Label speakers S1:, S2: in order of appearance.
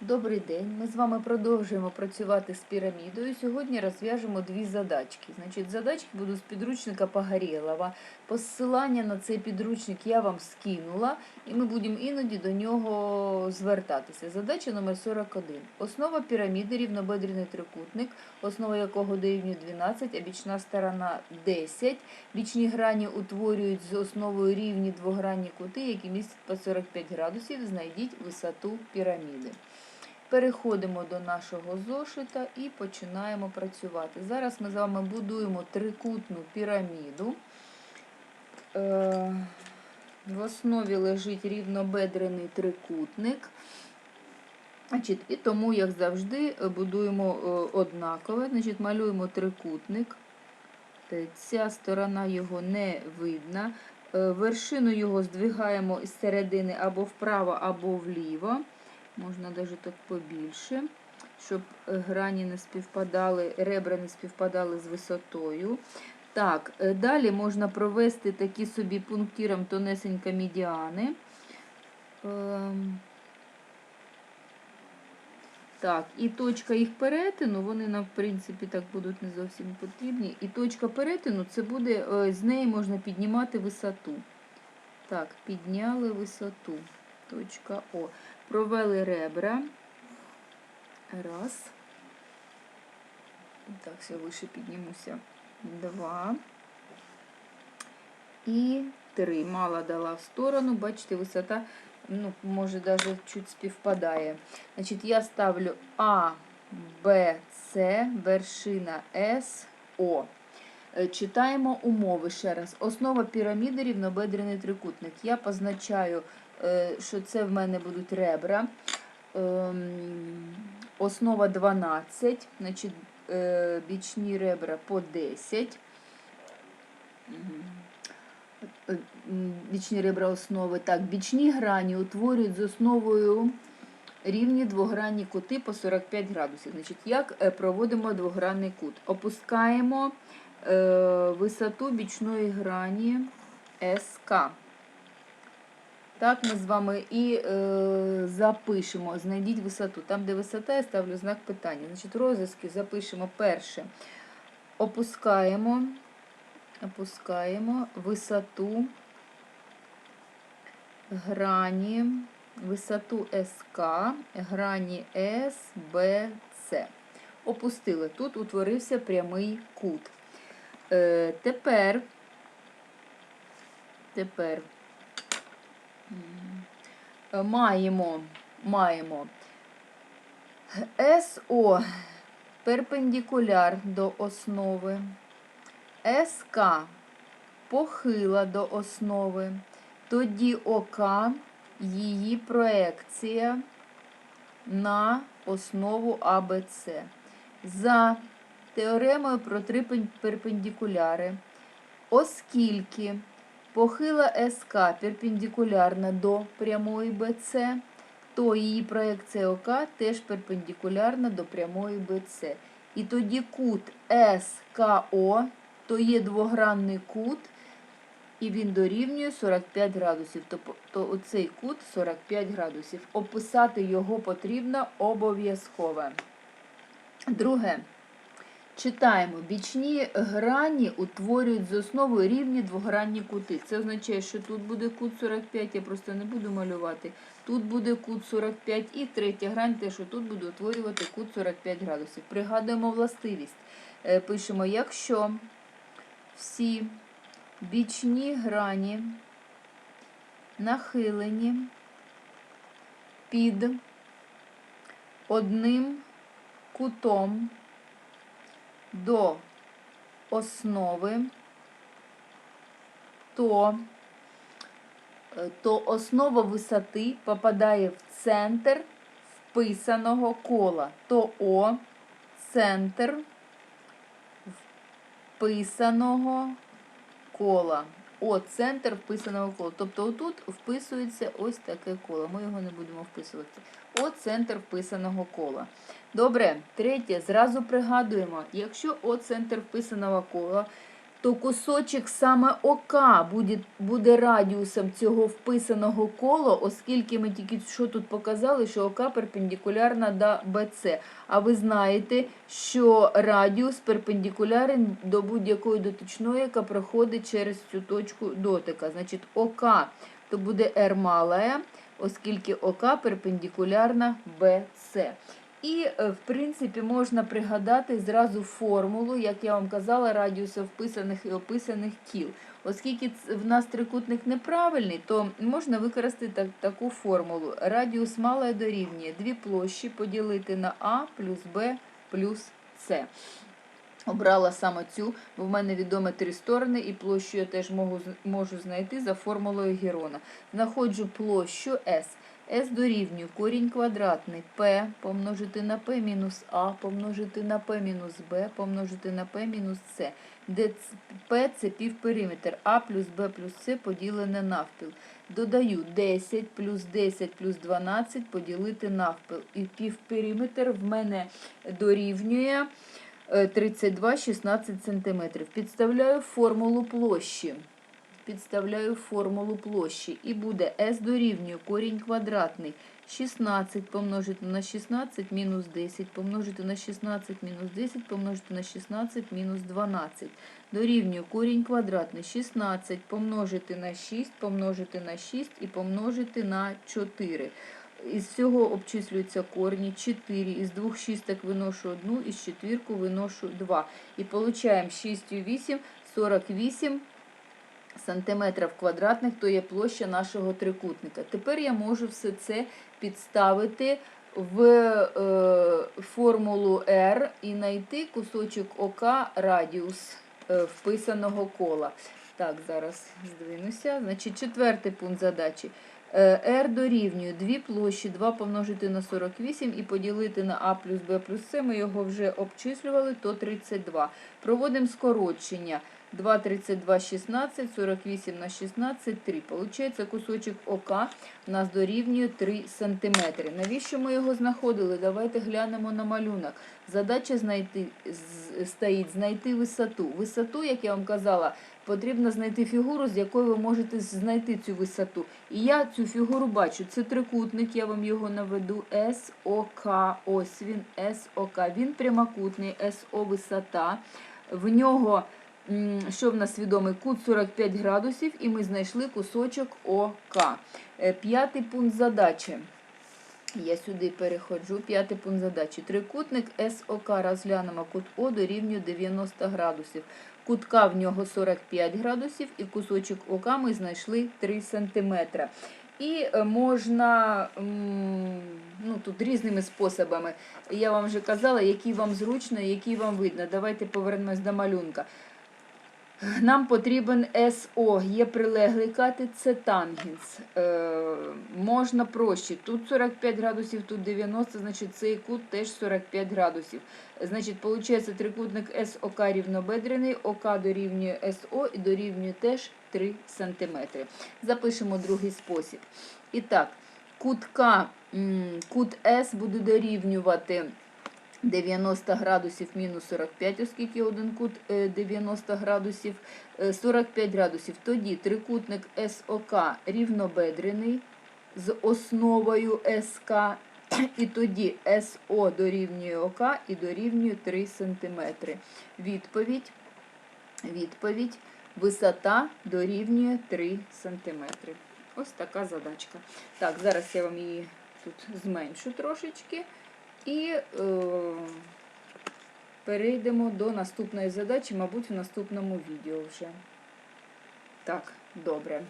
S1: Добрий день. Ми з вами продовжуємо працювати з пірамідою. Сьогодні розв'яжемо дві задачки. Значить, задачки будуть з підручника Погорєлова. Посилання на цей підручник я вам скинула, і ми будемо іноді до нього звертатися. Задача номер 41. Основа піраміди рівнобедрений трикутник, основа якого дорівнює 12, а бічна сторона 10. Бічні грані утворюють з основою рівні двогранні кути, які містять по 45 градусів. Знайдіть висоту піраміди. Переходимо до нашого зошита і починаємо працювати. Зараз ми з вами будуємо трикутну піраміду. Е, В основі лежить рівнобедрений трикутник. І тому, як завжди, будуємо е, однакове. Малюємо трикутник. Е, Ця сторона його не видна. Вершину його здвигаємо із середини або вправо, або вліво. Можна навіть так побільше, щоб грані не співпадали, ребра не співпадали з висотою. Так, е, далі можна провести такі собі пунктиром тонесенько медіани. Ем, Так, і точка їх перетину, вони нам, в принципі, так будуть не зовсім потрібні. І точка перетину це буде, е, з неї можна піднімати висоту. Так, підняли висоту. Точка О. Провели ребра. Раз. Так, все вище піднімуся. Два. І три. Мало дала в сторону. Бачите, висота, ну, може, даже чуть співпадає. Значить, я ставлю А, Б, С, вершина С, О. Е, Читаємо умови ще раз. Основа піраміди рівнобедрений трикутник. Я позначаю, що це в мене будуть ребра. Ем, Основа 12, значить, е, бічні ребра по 10. Мгм. Е, Бічні ребра основи. Так, бічні грані утворюють з основою рівні двогранні кути по 45 градусів. Значить, як е, проводимо двогранний кут? Опускаємо е, висоту бічної грані СК. Так, ми з вами і е, запишемо, знайдіть висоту. Там, де висота, я ставлю знак питання. Значить, розв'язки запишемо перше. Опускаємо, опускаємо висоту грані, висоту СК, грані С, Б, С. Опустили. Тут утворився прямий кут. Е, тепер, тепер маємо, маємо. СО перпендикуляр до основи, СК похила до основи, тоді ОК її проекція на основу АБЦ. За теоремою про три перпендикуляри, оскільки похила СК перпендикулярна до прямої БЦ, то її проекція ОК теж перпендикулярна до прямої БЦ. І тоді кут СКО, то є двогранний кут, і він дорівнює 45 градусів. Тобто то оцей кут 45 градусів. Описати його потрібно обов'язково. Друге. Читаємо. Бічні грані утворюють з основою рівні двогранні кути. Це означає, що тут буде кут 45, я просто не буду малювати. Тут буде кут 45 і третя грань, те, що тут буде утворювати кут 45 градусів. Пригадуємо властивість. Е, Пишемо, якщо всі бічні грані нахилені під одним кутом до основи, то, е, то основа висоти попадає в центр вписаного кола. То О центр вписаного кола. О, центр вписаного кола. Тобто отут вписується ось таке коло. Ми його не будемо вписувати. О, центр вписаного кола. Добре, третє, зразу пригадуємо, якщо О центр вписаного кола, то кусочок саме ОК буде, буде радіусом цього вписаного кола, оскільки ми тільки що тут показали, що ОК перпендикулярна до БЦ. А ви знаєте, що радіус перпендикулярен до будь-якої дотичної, яка проходить через цю точку дотика. Значить, ОК то буде R малая, оскільки ОК перпендикулярна БЦ. І, е, в принципі, можна пригадати зразу формулу, як я вам казала, радіуса вписаних і описаних кіл. Оскільки в нас трикутник неправильний, то можна використати так, таку формулу. Радіус малої дорівнює дві площі поділити на А плюс Б плюс С. Обрала саме цю, бо в мене відомо три сторони, і площу я теж можу, можу знайти за формулою Герона. Знаходжу площу S. S дорівнює корінь квадратний P помножити на P мінус А, помножити на P мінус Б, помножити на P мінус С, де P це півпериметр, А плюс Б плюс С поділене навпіл. Додаю 10 плюс 10 плюс 12 поділити навпіл. І півпериметр в мене дорівнює е, 32 16 см. Підставляю формулу площі. Підставляю формулу площі. І буде S дорівнює корінь квадратний. 16 помножити на 16 мінус 10, помножити на 16 мінус 10, помножити на 16 мінус 12. Дорівнює корінь квадратний 16 помножити на 6, помножити на 6 і помножити на 4. Із всього обчислюються корні 4, із двох шісток виношу одну, із четвірку виношу 2. І получаємо 6 і 8, 48 сантиметрів квадратних, то є площа нашого трикутника. Тепер я можу все це підставити в е, формулу R і знайти кусочок ОК радіус е, вписаного кола. Так, зараз здвинуся. Значить, четвертий пункт задачі. Е, R дорівнює дві площі, 2 помножити на 48 і поділити на А плюс Б плюс С. Ми його вже обчислювали, то 32. Проводимо скорочення. 2, 32, 16, 48 на 16, 3. Получається, кусочок ОК у нас дорівнює 3 см. Навіщо ми його знаходили? Давайте глянемо на малюнок. Задача знайти, стоїть знайти висоту. Висоту, як я вам казала, потрібно знайти фігуру, з якою ви можете знайти цю висоту. І я цю фігуру бачу. Це трикутник, я вам його наведу. СОК. Ось він, СОК. Він прямокутний, СО висота. В нього що в нас відомий? Кут 45 градусів, і ми знайшли кусочок ОК. Е, П'ятий пункт задачі. Я сюди переходжу. П'ятий пункт задачі. Трикутник СОК розглянемо. Кут О дорівнює 90 градусів. Кутка в нього 45 градусів, і кусочок ОК ми знайшли 3 см. І е, можна ну, тут різними способами. Я вам вже казала, який вам зручно, який вам видно. Давайте повернемось до малюнка. Нам потрібен СО, є прилеглий катет, це тангенс. Е, можна проще. Тут 45 градусів, тут 90, значить цей кут теж 45 градусів. Значить, виходить, трикутник СОК рівнобедрений, ОК дорівнює СО і дорівнює теж 3 см. Запишемо другий спосіб. І так, кут К, кут С буде дорівнювати 90 градусів мінус 45, оскільки один кут е, 90 градусів, е, 45 градусів. Тоді трикутник СОК рівнобедрений з основою СК, і тоді СО дорівнює ОК і дорівнює 3 см. Відповідь, відповідь, висота дорівнює 3 см. Ось така задачка. Так, зараз я вам її тут зменшу трошечки. І е, перейдемо до наступної задачі, мабуть, в наступному відео вже. Так, добре.